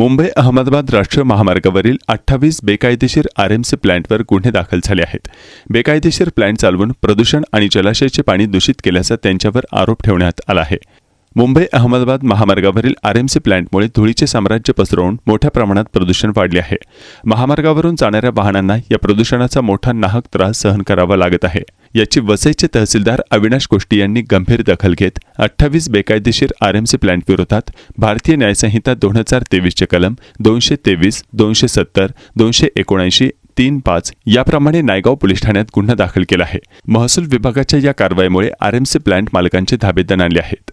मुंबई अहमदाबाद राष्ट्रीय महामार्गावरील अठ्ठावीस बेकायदेशीर आरएमसी प्लांटवर गुन्हे दाखल झाले आहेत. बेकायदेशीर प्लांट चालवून प्रदूषण आणि जलाशयाचे पाणी दूषित केल्याचा त्यांच्यावर आरोप ठेवण्यात आला आहे. मुंबई अहमदाबाद महामार्गावरील आरएमसी प्लांटमुळे धुळीचे साम्राज्य पसरवून मोठ्या प्रमाणात प्रदूषण वाढले आहे. महामार्गावरून जाणाऱ्या वाहनांना या प्रदूषणाचा मोठा नाहक त्रास सहन करावा लागत आहे. याची वसईचे तहसीलदार अविनाश कोष्टी यांनी गंभीर दखल घेत अठ्ठावीस बेकायदेशीर आरएमसी प्लांट विरोधात भारतीय न्यायसंहिता दोन हजार तेवीसचे कलम दोनशे तेवीस दोनशे सत्तर दोनशे एकोणऐंशी तीन पाच याप्रमाणे नायगाव पोलीस ठाण्यात गुन्हा दाखल केला आहे. महसूल विभागाच्या या कारवाईमुळे आरएमसी प्लांट मालकांचे धाबेदन आले आहेत.